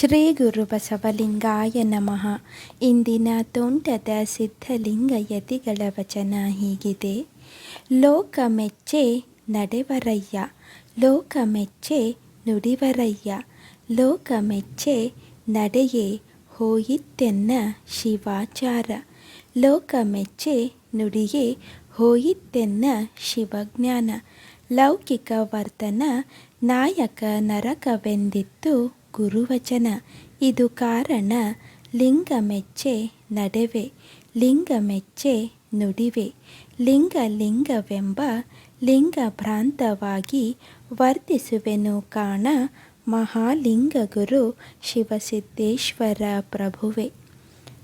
ಶ್ರೀ ಗುರು ಬಸವಲಿಂಗಾಯ ನಮಃ. ಇಂದಿನ ತೋಂಟದ ಸಿದ್ಧಲಿಂಗ ಯತಿಗಳ ವಚನ ಹೀಗಿದೆ. ಲೋಕ ಮೆಚ್ಚೆ ನಡೆವರಯ್ಯ ಲೋಕ ಮೆಚ್ಚೆ ನುಡಿವರಯ್ಯ ಲೋಕ ಮೆಚ್ಚೆ ನಡೆಯೇ ಹೋಯಿತೆನ್ನ ಶಿವಾಚಾರ ಲೋಕ ಮೆಚ್ಚೆ ನುಡಿಯೇ ಹೋಯಿತೆನ್ನ ಶಿವಜ್ಞಾನ, ಲೌಕಿಕ ವರ್ತನ ನಾಯಕ ನರಕವೆಂದಿತ್ತು ಗುರುವಚನ. ಇದು ಕಾರಣ ಲಿಂಗ ಮೆಚ್ಚೆ ನಡೆವೆ ಲಿಂಗ ಮೆಚ್ಚೆ ನುಡಿವೆ. ಲಿಂಗ ಲಿಂಗವೆಂಬ ಲಿಂಗ ಭ್ರಾಂತವಾಗಿ ವರ್ತಿಸುವೆನು ಕಾಣ ಮಹಾಲಿಂಗ ಗುರು ಶಿವಸಿದ್ದೇಶ್ವರ ಪ್ರಭುವೆ.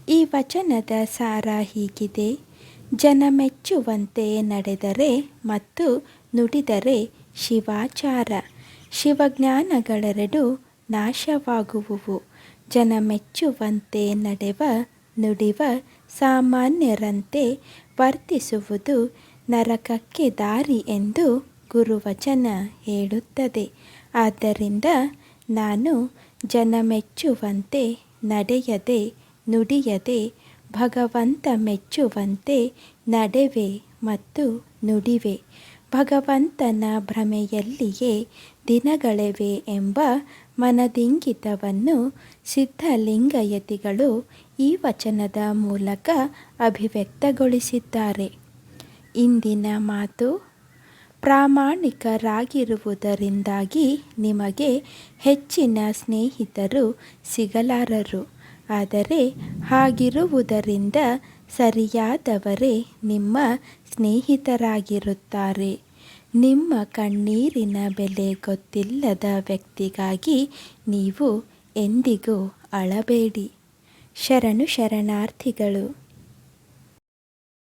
ಈ ವಚನದ ಸಾರ ಹೀಗಿದೆ. ಜನ ಮೆಚ್ಚುವಂತೆ ನಡೆದರೆ ಮತ್ತು ನುಡಿದರೆ ಶಿವಾಚಾರ. ಶಿವಜ್ಞಾನಗಳೆರಡು ನಾಶವಾಗುವುವು. ಜನ ಮೆಚ್ಚುವಂತೆ ನಡೆವ, ನುಡಿವ, ಸಾಮಾನ್ಯರಂತೆ ವರ್ತಿಸುವುದು ನರಕಕ್ಕೆ ದಾರಿ ಎಂದು ಗುರುವಚನ ಹೇಳುತ್ತದೆ. ಆದ್ದರಿಂದ ನಾನು ಜನ ಮೆಚ್ಚುವಂತೆ ನಡೆಯದೆ, ನುಡಿಯದೆ, ಭಗವಂತ ಮೆಚ್ಚುವಂತೆ ನಡೆವೆ ಮತ್ತು ನುಡಿವೆ. ಭಗವಂತನ ಭ್ರಮೆಯಲ್ಲಿಯೇ ದಿನಗಳಿವೆ ಎಂಬ ಮನದಿಂಗಿತವನ್ನು ಸಿದ್ಧಲಿಂಗಯತಿಗಳು ಈ ವಚನದ ಮೂಲಕ ಅಭಿವ್ಯಕ್ತಗೊಳಿಸಿದ್ದಾರೆ. ಇಂದಿನ ಮಾತು ಪ್ರಾಮಾಣಿಕರಾಗಿರುವುದರಿಂದಾಗಿ ನಿಮಗೆ ಹೆಚ್ಚಿನ ಸ್ನೇಹಿತರು ಸಿಗಲಾರರು. ಆದರೆ ಹಾಗಿರುವುದರಿಂದ ಸರಿಯಾದವರೇ ನಿಮ್ಮ ಸ್ನೇಹಿತರಾಗಿರುತ್ತಾರೆ. ನಿಮ್ಮ ಕಣ್ಣೀರಿನ ಬೆಲೆ ಗೊತ್ತಿಲ್ಲದ ವ್ಯಕ್ತಿಗಾಗಿ ನೀವು ಎಂದಿಗೂ ಅಳಬೇಡಿ. ಶರಣು ಶರಣಾರ್ಥಿಗಳು